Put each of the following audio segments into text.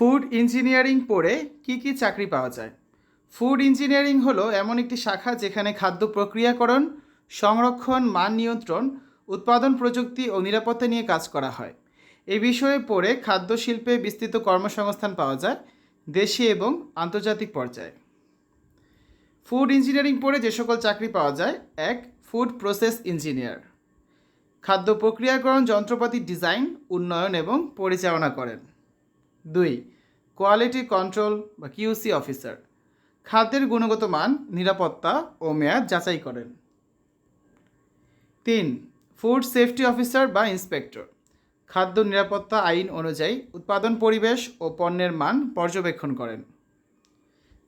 Food engineering পড়ে কি কি চাকরি পাওয়া যায়? ফুড ইঞ্জিনিয়ারিং হলো এমন একটি শাখা যেখানে খাদ্য প্রক্রিয়াকরণ, সংরক্ষণ, মান নিয়ন্ত্রণ, উৎপাদন প্রযুক্তি ও নিরাপত্তা নিয়ে কাজ করা হয়। এই বিষয়ে পড়ে খাদ্য শিল্পে বিস্তৃত কর্মসংস্থান পাওয়া যায় দেশি এবং আন্তর্জাতিক পর্যায়ে। ফুড ইঞ্জিনিয়ারিং পড়ে যে সকল চাকরি পাওয়া যায়, এক ফুড প্রসেস ইঞ্জিনিয়ার খাদ্য প্রক্রিয়াকরণ, যন্ত্রপাতি ডিজাইন উন্নয়ন এবং পরিচালনা করেন। দুই কোয়ালিটি কন্ট্রোল বা কিউসি অফিসার খাদ্যের গুণগত মান, নিরাপত্তা ও মেয়াদ যাচাই করেন। তিন ফুড সেফটি অফিসার বা ইন্সপেক্টর খাদ্য নিরাপত্তা আইন অনুযায়ী উৎপাদন পরিবেশ ও পণ্যের মান পর্যবেক্ষণ করেন।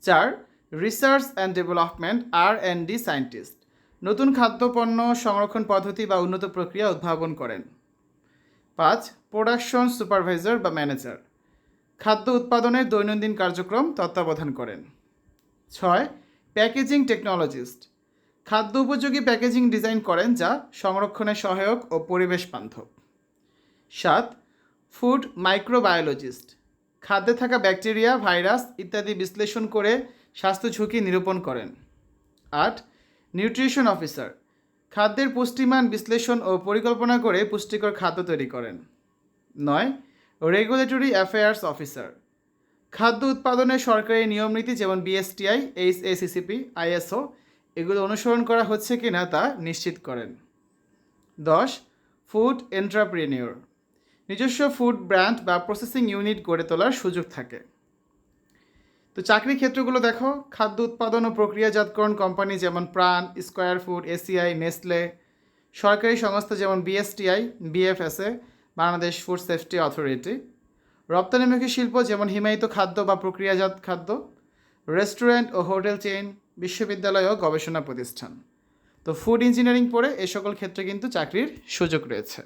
চার research and development R and D scientist নতুন খাদ্যপণ্য সংরক্ষণ পদ্ধতি বা উন্নত প্রক্রিয়া উদ্ভাবন করেন। পাঁচ প্রোডাকশন সুপারভাইজার বা ম্যানেজার খাদ্য উৎপাদনের দৈনন্দিন কার্যক্রম তত্ত্বাবধান করেন। ছয়, প্যাকেজিং টেকনোলজিস্ট। খাদ্য উপযোগী প্যাকেজিং ডিজাইন করেন যা সংরক্ষণে সহায়ক ও পরিবেশ বান্ধব। সাত, ফুড মাইক্রোবায়োলজিস্ট। খাদ্যে থাকা ব্যাকটেরিয়া, ভাইরাস ইত্যাদি বিশ্লেষণ করে স্বাস্থ্য ঝুঁকি নিরূপণ করেন। আট, নিউট্রিশন অফিসার। খাদ্যের পুষ্টিমান বিশ্লেষণ ও পরিকল্পনা করে পুষ্টিকর খাদ্য তৈরি করেন। নয় রেগুলেটরি অ্যাফেয়ার্স অফিসার খাদ্য উৎপাদনে সরকারি নিয়মনীতি যেমন বিএসটিআই এইচ এসিসিপি আইএসও এগুলো অনুসরণ করা হচ্ছে কিনা তা নিশ্চিত করেন। দশ ফুড এন্টারপ্রেনিওর নিজস্ব ফুড ব্র্যান্ড বা প্রসেসিং ইউনিট গড়ে তোলার সুযোগ থাকে। তো চাকরি ক্ষেত্রগুলো দেখো, খাদ্য উৎপাদন ও প্রক্রিয়াজাতকরণ কোম্পানি যেমন প্রাণ স্কোয়ার ফুড এসিআই নেসলে সরকারি সংস্থা যেমন BSTI BFSA Bangladesh food safety authority রপ্তানিমুখী শিল্প যেমন হিমায়িত খাদ্য বা প্রক্রিয়াজাত খাদ্য, রেস্টুরেন্ট ও হোটেল চেইন, বিশ্ববিদ্যালয় ও গবেষণা প্রতিষ্ঠান। তো ফুড ইঞ্জিনিয়ারিং পড়ে এ সকল ক্ষেত্রে কিন্তু চাকরির সুযোগ রয়েছে।